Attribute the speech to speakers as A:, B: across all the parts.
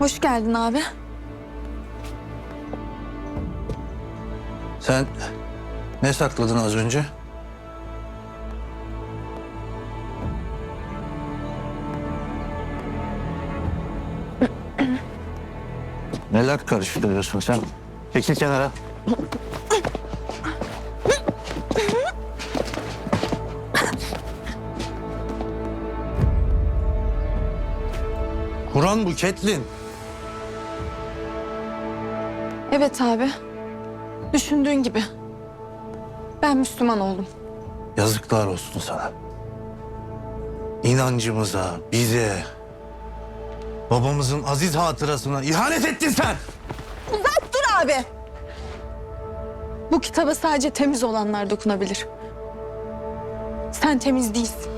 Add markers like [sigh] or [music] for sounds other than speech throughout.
A: Hoş geldin abi.
B: Sen ne sakladın az önce? [clears throat] Neler karıştırıyorsun sen? Çekil kenara. Kur'an bu Ketlin.
A: Evet abi. Düşündüğün gibi. Ben Müslüman oldum.
B: Yazıklar olsun sana. İnancımıza, bize, babamızın aziz hatırasına ihanet ettin sen.
A: Dur abi. Bu kitaba sadece temiz olanlar dokunabilir. Sen temiz değilsin.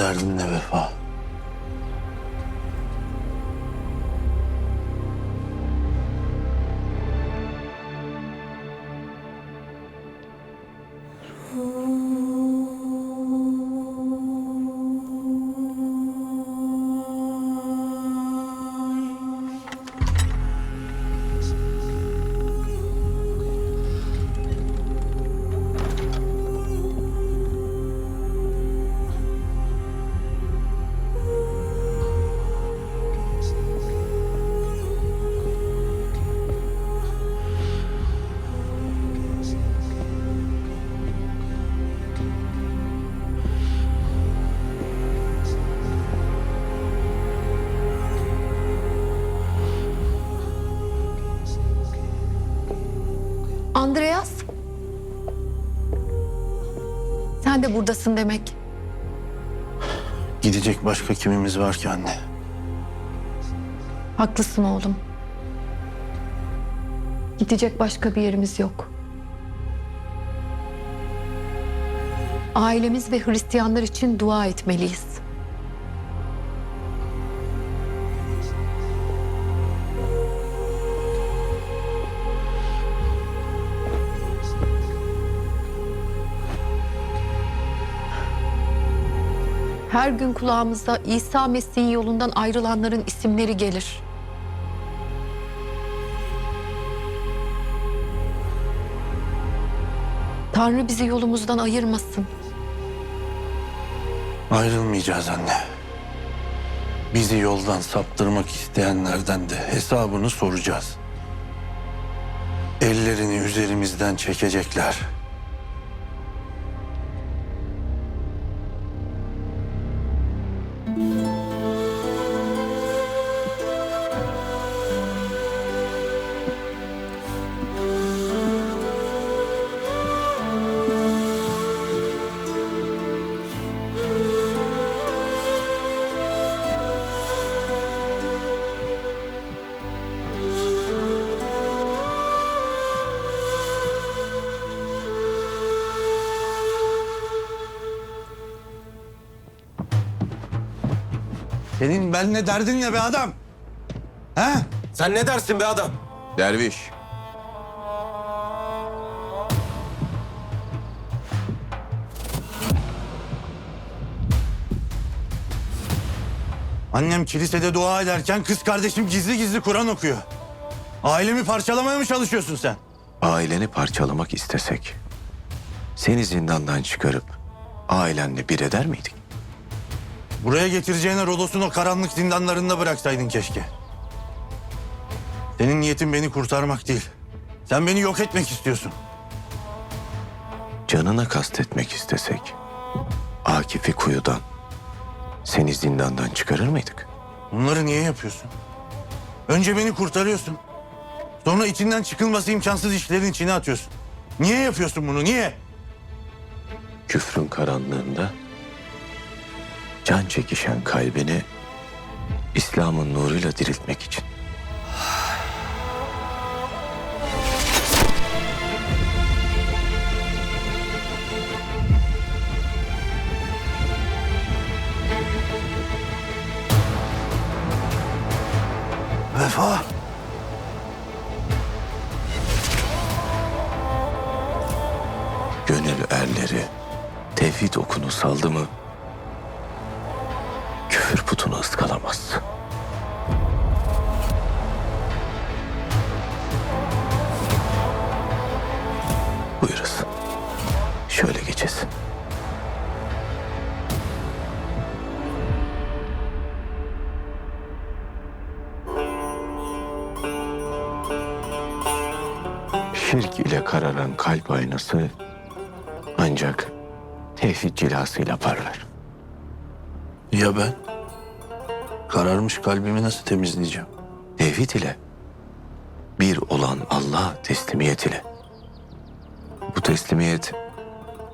B: Senin benimle derdin
A: Andreas. Sen de buradasın demek.
B: Gidecek başka kimimiz var ki anne?
A: Haklısın oğlum. Gidecek başka bir yerimiz yok. Ailemiz ve Hristiyanlar için dua etmeliyiz. Her gün kulağımıza İsa Mesih'in yolundan ayrılanların isimleri gelir. Tanrı bizi yolumuzdan ayırmasın.
B: Ayrılmayacağız anne. Bizi yoldan saptırmak isteyenlerden de hesabını soracağız. ellerini üzerimizden çekecekler. Senin benimle derdin ne be adam? He?
C: Sen ne dersin be adam?
D: Derviş.
B: Annem kilisede dua ederken kız kardeşim gizli gizli Kur'an okuyor. Ailemi parçalamaya mı çalışıyorsun sen?
D: Aileni parçalamak istesek seni zindandan çıkarıp ailenle bir eder miydik?
B: Buraya getireceğine Rodos'un o karanlık zindanlarında bıraksaydın keşke. Senin niyetin beni kurtarmak değil. Sen beni yok etmek istiyorsun.
D: Canına kastetmek istesek Akif'i kuyudan seni zindandan çıkarır mıydık?
B: Bunları niye yapıyorsun? Önce beni kurtarıyorsun. Sonra içinden çıkılması imkansız işlerin içine atıyorsun. Niye yapıyorsun bunu? Niye?
D: Küfrün karanlığında can çekişen kalbini İslam'ın nuruyla diriltmek için.
B: Vefa.
D: Gönül erleri tevhid okunu saldı mı ıskalamaz. Buyurasın. Şöyle geçesin. Şirk ile kararan kalp aynası ancak tevhid cilasıyla parlar.
B: Ya ben? Kararmış kalbimi nasıl temizleyeceğim?
D: Tevhid ile bir olan Allah teslimiyet ile. Bu teslimiyet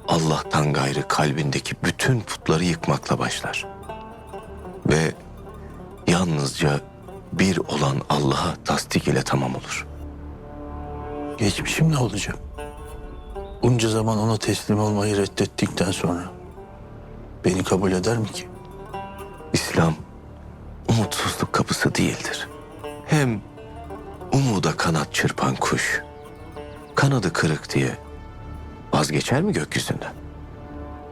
D: Allah'tan gayrı kalbindeki bütün putları yıkmakla başlar. Ve yalnızca bir olan Allah'a tasdik ile tamam olur.
B: Geçmişim ne olacak? Bunca zaman ona teslim olmayı reddettikten sonra beni kabul eder mi ki?
D: İslam umutsuzluk kapısı değildir. Hem umuda kanat çırpan kuş kanadı kırık diye vazgeçer mi gökyüzünden?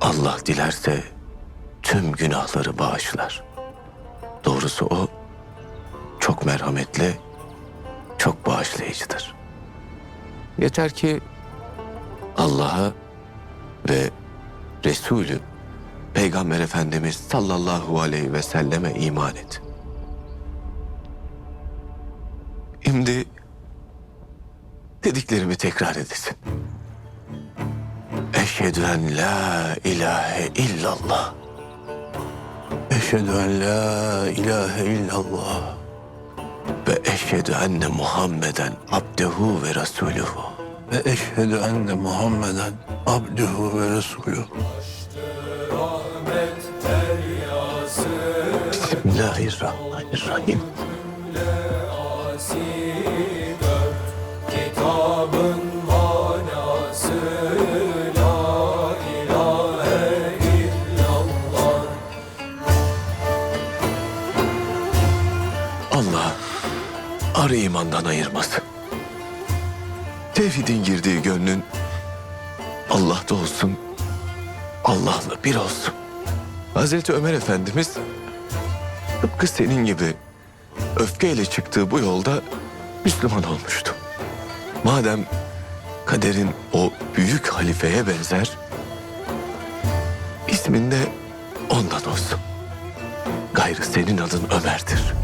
D: Allah dilerse tüm günahları bağışlar. Doğrusu o çok merhametli, çok bağışlayıcıdır. Yeter ki Allah'a ve Resulü Peygamber Efendimiz sallallahu aleyhi ve selleme iman et. Şimdi dediklerimi tekrar edesin. Eşhedü en la ilahe illallah.
B: Eşhedü en la ilahe illallah.
D: Ve eşhedü enne Muhammeden abdehu ve resuluhu.
B: Ve eşhedü enne Muhammeden abduhu ve resulü.
D: Bismillahirrahmanirrahim. Allah arı imandan ayırmasın. Tevhidin girdiği gönlün Allah'ta olsun, Allah'la bir olsun. Hazreti Ömer Efendimiz tıpkı senin gibi öfkeyle çıktığı bu yolda Müslüman olmuştu. Madem kaderin o büyük halifeye benzer, ismin de ondan olsun. Gayrı senin adın Ömer'dir.